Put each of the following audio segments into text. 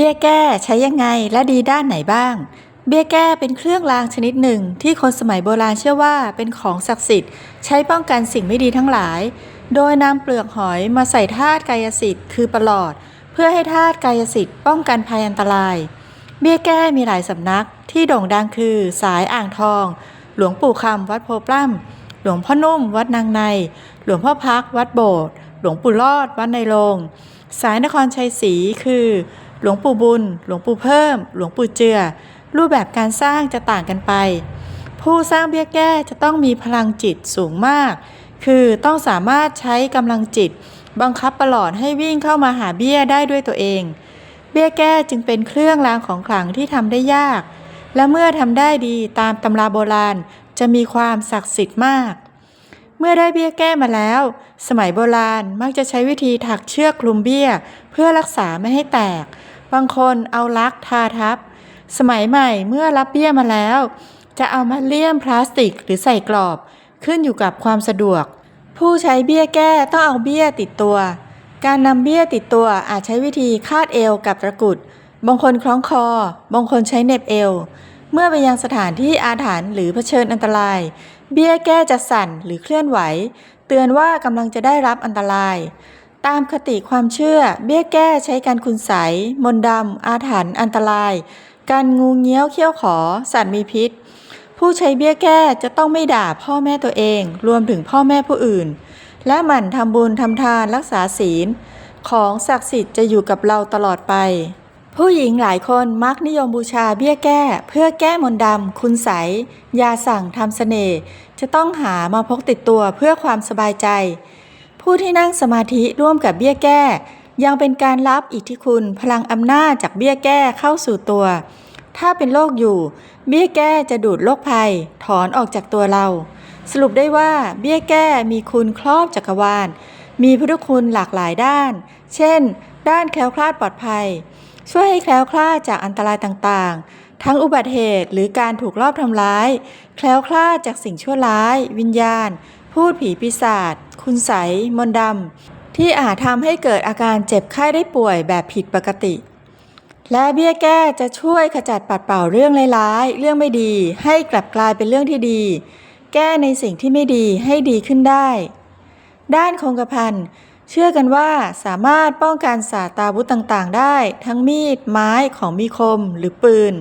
เบี้ยแก้ใช้ยังไงและดีด้านไหนบ้าง เบี้ยแก้เป็นเครื่องรางชนิดหนึ่ง ที่คนสมัยโบราณเชื่อว่าเป็นของศักดิ์สิทธิ์ ใช้ป้องกันสิ่งไม่ดีทั้งหลาย โดยนำเปลือกหอยมาใส่ธาตุกายสิทธิ์คือประหลอด เพื่อให้ธาตุกายสิทธิ์ป้องกันภัยอันตราย เบี้ยแก้มีหลายสำนักที่โด่งดังคือสายอ่างทอง หลวงปู่คำวัดโพปล้ำหลวงพ่อนุ่มวัดนางใน หลวงพ่อพักวัดโบสถ์หลวงปู่รอดวัดในโรงสายนครชัยศรีคือ หลวงปู่บุญ หลวงปู่เพิ่ม หลวงปู่เจือ รูปแบบการสร้างจะต่างกันไป ผู้สร้างเบี้ยแก้จะต้องมีพลังจิตสูงมาก คือต้องสามารถใช้กำลังจิต บังคับประหลอดให้วิ่งเข้ามาหาเบี้ยได้ด้วยตัวเอง เบี้ยแก้จึงเป็นเครื่องรางของขลังที่ทำได้ยาก และเมื่อทำได้ดีตามตำราโบราณจะมีความศักดิ์สิทธิ์มาก เมื่อได้เบี้ยแก้มาแล้ว สมัยโบราณมักจะใช้วิธีถักเชือกคลุมเบี้ย เพื่อรักษาไม่ให้แตก บางคนเอาลักทาทับ สมัยใหม่เมื่อรับเบี้ยมาแล้ว จะเอามาเลี่ยมพลาสติกหรือใส่กรอบ ขึ้นอยู่กับความสะดวก ผู้ใช้เบี้ยแก้ต้องเอาเบี้ยติดตัว การนำเบี้ยติดตัวอาจใช้วิธีคาดเอวกับตะกรุด บางคนคล้องคอ บางคนใช้เน็บเอวเมื่อไปยังสถานที่อาถรรพ์หรือเผชิญอันตราย เบี้ยแก้จะสั่นหรือเคลื่อนไหว เตือนว่ากำลังจะได้รับอันตราย ตามคติความเชื่อ เบี้ยแก้ใช้การคุณไสมนดำอาถรรพ์อันตราย การงูเงี้ยวเขี้ยวขอ สัตว์มีพิษ ผู้ใช้เบี้ยแก้จะต้องไม่ด่าพ่อแม่ตัวเอง รวมถึงพ่อแม่ผู้อื่น และหมั่นทำบุญทำทานรักษาศีล ของศักดิ์สิทธิ์จะอยู่กับเราตลอดไป ผู้หญิงหลายคนมักนิยมบูชาเบี้ยแก้ เพื่อแก้มนดำคุณไสยยาสั่งทำเสน่ห์จะต้องหามาพกติดตัวเพื่อความสบายใจ ผู้ที่นั่งสมาธิร่วมกับเบี้ยแก้ ยังเป็นการรับอิทธิคุณ พลังอำนาจจากเบี้ยแก้เข้าสู่ตัว ถ้าเป็นโรคอยู่ เบี้ยแก้จะดูดโรคภัย ถอนออกจากตัวเรา สรุปได้ว่าเบี้ยแก้มีคุณครอบจักรวาล มีพุทธคุณหลากหลายด้าน เช่น ด้านแคล้วคลาดปลอดภัย ช่วยให้แคล้วคลาดจากอันตรายต่างๆ ทั้งอุบัติเหตุหรือการถูกลอบทำร้าย แคล้วคลาดจากสิ่งชั่วร้าย วิญญาณ พูดผีปีศาจคุณไสมนดำที่อาจทำให้เกิดอาการเจ็บไข้ได้ป่วยแบบผิดปกติ และเบี้ยแก้จะช่วยขจัดปัดเป่าเรื่องร้ายๆเรื่องไม่ดี ให้กลับกลายเป็นเรื่องที่ดี แก้ในสิ่งที่ไม่ดีให้ดีขึ้นได้ ด้านคงกระพัน เชื่อกันว่าสามารถป้องกันศาตาวุธต่างๆ ได้ ทั้งมีด ไม้ของมีคมหรือปืน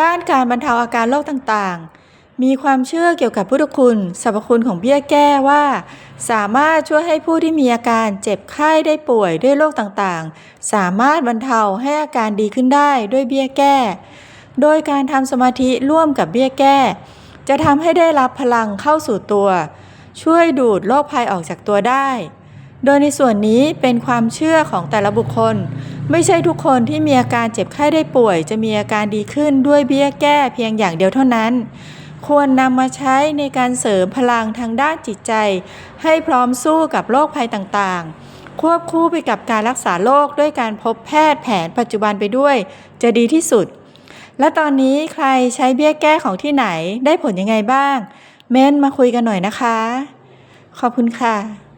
ด้านการบรรเทาอาการโรคต่างๆ มีความเชื่อเกี่ยวกับพุทธคุณสรรพคุณของเบี้ยแก้ว่า สามารถช่วยให้ผู้ที่มีอาการเจ็บไข้ได้ป่วยด้วยโรคต่างๆ สามารถบรรเทาให้อาการดีขึ้นได้ด้วยเบี้ยแก้ โดยการทำสมาธิร่วมกับเบี้ยแก้ จะทำให้ได้รับพลังเข้าสู่ตัว ช่วยดูดโรคภัยออกจากตัวได้ โดยในส่วนนี้เป็นความเชื่อของแต่ละบุคคล ไม่ใช่ทุกคนที่มีอาการเจ็บไข้ได้ป่วย จะมีอาการดีขึ้นด้วยเบี้ยแก้เพียงอย่างเดียวเท่านั้น ควรนำมาใช้ในการเสริมพลังทางด้านจิตใจ ให้พร้อมสู้กับโรคภัยต่างๆ ควบคู่ไปกับการรักษาโรคด้วยการพบแพทย์แผนปัจจุบันไปด้วย จะดีที่สุด และตอนนี้ใครใช้เบี้ยแก้ของที่ไหนได้ผลยังไงบ้าง เม้นมาคุยกันหน่อยนะคะ ขอบคุณค่ะ